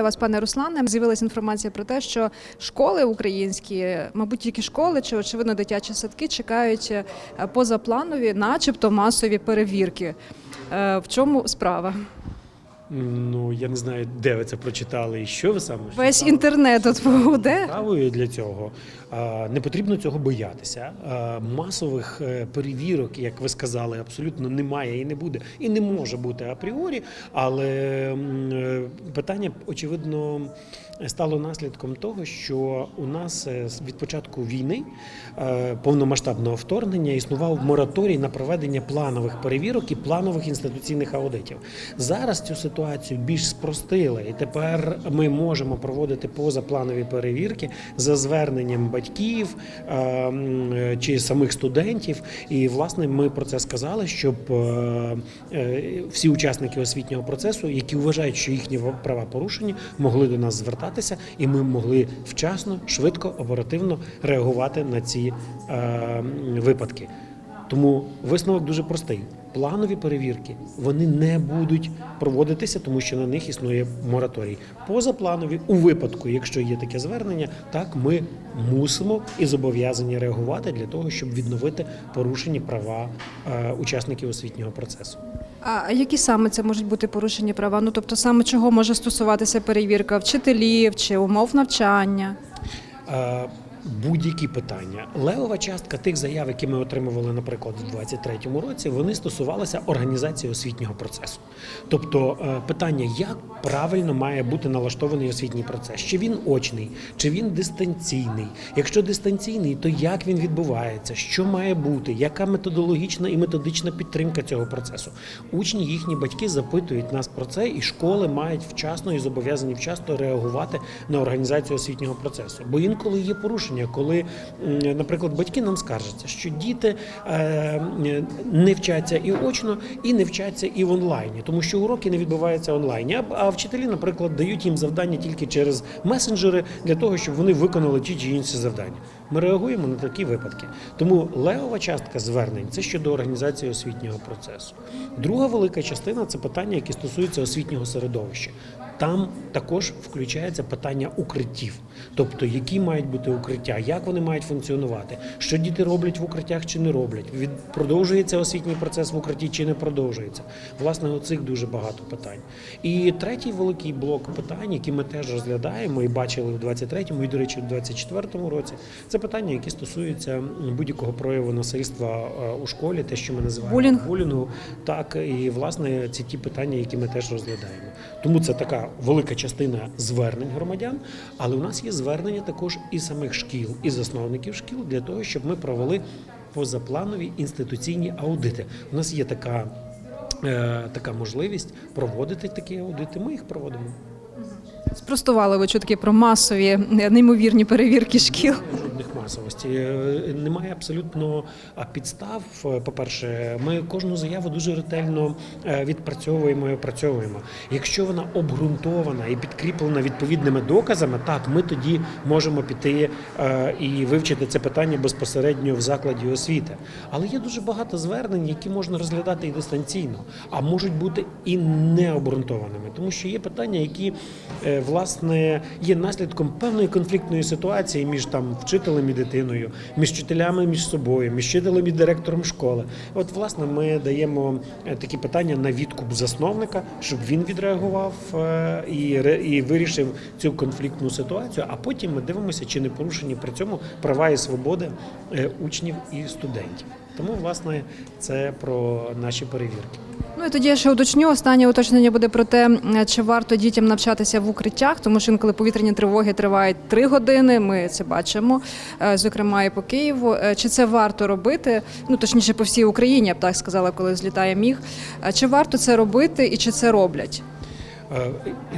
вітаю вас, пане Руслане. З'явилася інформація про те, що школи українські, мабуть, тільки школи чи очевидно дитячі садки чекають е, позапланові, начебто масові перевірки. Е, В чому справа? Ну я не знаю, де ви це прочитали і що ви саме Весь інтернет от гуде. Справою для цього не потрібно цього боятися. Масових е, перевірок, як ви сказали, абсолютно немає і не буде, і не може бути апріорі. Але е, питання очевидно стало наслідком того, що у нас е, від початку війни повномасштабного вторгнення існував мораторій на проведення планових перевірок і планових інституційних аудитів. Зараз цю ситуацію більш спростили, і тепер ми можемо проводити позапланові перевірки за зверненням батьків е, чи самих студентів. І власне ми про це сказали, щоб е, е, всі учасники освітнього процесу, які вважають, що їхні права порушені, могли до нас звертатися, і ми могли вчасно, швидко, оперативно реагувати на ці випадки. Тому висновок дуже простий. Планові перевірки вони не будуть проводитися, тому що на них існує мораторій. Позапланові, у випадку, якщо є таке звернення, так ми мусимо і зобов'язані реагувати для того, щоб відновити порушені права е, учасників освітнього процесу. А які саме це можуть бути порушені права? Ну тобто, саме чого може стосуватися перевірка вчителів чи умов навчання? Будь-які питання. Левова частка тих заяв, які ми отримували, наприклад, у 2023 році, вони стосувалися організації освітнього процесу. Тобто е, питання, як правильно має бути налаштований освітній процес, чи він очний, чи він дистанційний. Якщо дистанційний, то як він відбувається, що має бути, яка методологічна і методична підтримка цього процесу. Учні, їхні батьки запитують нас про це, і школи мають вчасно і зобов'язані вчасно реагувати на організацію освітнього процесу. Бо інколи є порушення, коли, наприклад, батьки нам скаржаться, що діти е, не вчаться і очно, і не вчаться і в онлайні, тому що уроки не відбуваються онлайні. А, а вчителі, наприклад, дають їм завдання тільки через месенджери для того, щоб вони виконали ті чи інші завдання. Ми реагуємо на такі випадки. Тому левова частка звернень це щодо організації освітнього процесу. Друга велика частина це питання, які стосуються освітнього середовища. Там також включається питання укриттів, тобто які мають бути укриття, як вони мають функціонувати, що діти роблять в укриттях чи не роблять, від продовжується освітній процес в укритті чи не продовжується. Власне, оцих дуже багато питань. І третій великий блок питань, які ми теж розглядаємо і бачили в 23-му, і, до речі, в 24-му році, це питання, які стосуються будь-якого прояву насильства е, у школі, те, що ми називаємо Булінг. булінгу. Так, і власне це ті питання, які ми теж розглядаємо. Тому це така велика частина звернень громадян, але у нас є звернення також і самих шкіл, і засновників шкіл для того, щоб ми провели позапланові інституційні аудити. У нас є така, е, така можливість проводити такі аудити. Ми їх проводимо. Спростували ви чутки про масові неймовірні перевірки шкіл. Жодних масовості Е, немає абсолютно підстав. Е, По-перше, ми кожну заяву дуже ретельно е, відпрацьовуємо і опрацьовуємо. Якщо вона обґрунтована і підкріплена відповідними доказами, так ми тоді можемо піти і вивчити це питання безпосередньо в закладі освіти. Але є дуже багато звернень, які можна розглядати і дистанційно, а можуть бути і необґрунтованими, тому що є питання, які власне є наслідком певної конфліктної ситуації між там вчителем і дитиною, між вчителями між собою, між вчителем і директором школи. От, власне, ми даємо е, такі питання на відкуп засновника, щоб він відреагував е, і, і вирішив цю конфліктну ситуацію. А потім ми дивимося, чи не порушені при цьому права і свободи е, учнів і студентів. Тому, власне, це про наші перевірки. Ну і тоді я ще уточню. Останнє уточнення буде про те, е, чи варто дітям навчатися в укриттях, тому що інколи повітряні тривоги тривають три години. Ми це бачимо, е, зокрема і по Києву. Е, Чи це варто робити? Ну точніше, по всій Україні, я б так сказала, коли злітає міг. Чи варто це робити і чи це роблять?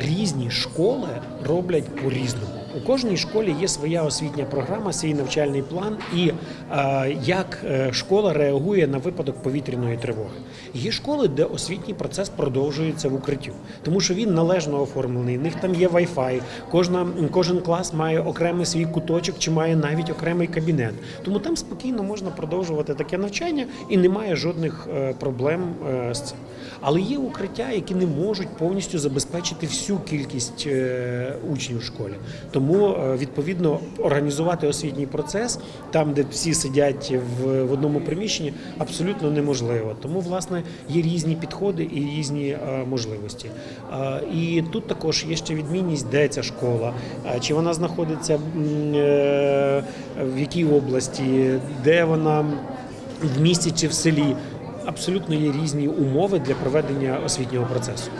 Різні школи роблять по-різному. У кожній школі є своя освітня програма, свій навчальний план і е, як е, школа реагує на випадок повітряної тривоги. Є школи, де освітній процес продовжується в укриттю, тому що він належно оформлений. В них там є Wi-Fi, кожна кожен клас має окремий свій куточок чи має навіть окремий кабінет. Тому там спокійно можна продовжувати таке навчання і немає жодних е, проблем з цим. Але є укриття, які не можуть повністю забезпечити всю кількість учнів в школі. Тому е, відповідно організувати освітній процес там, де всі сидять в, одному приміщенні, абсолютно неможливо. Тому власне є різні підходи і різні е, можливості. Е, І тут також є ще відмінність, де ця школа, чи вона знаходиться в якій області, де вона в місті чи в селі. Абсолютно є різні умови для проведення освітнього процесу.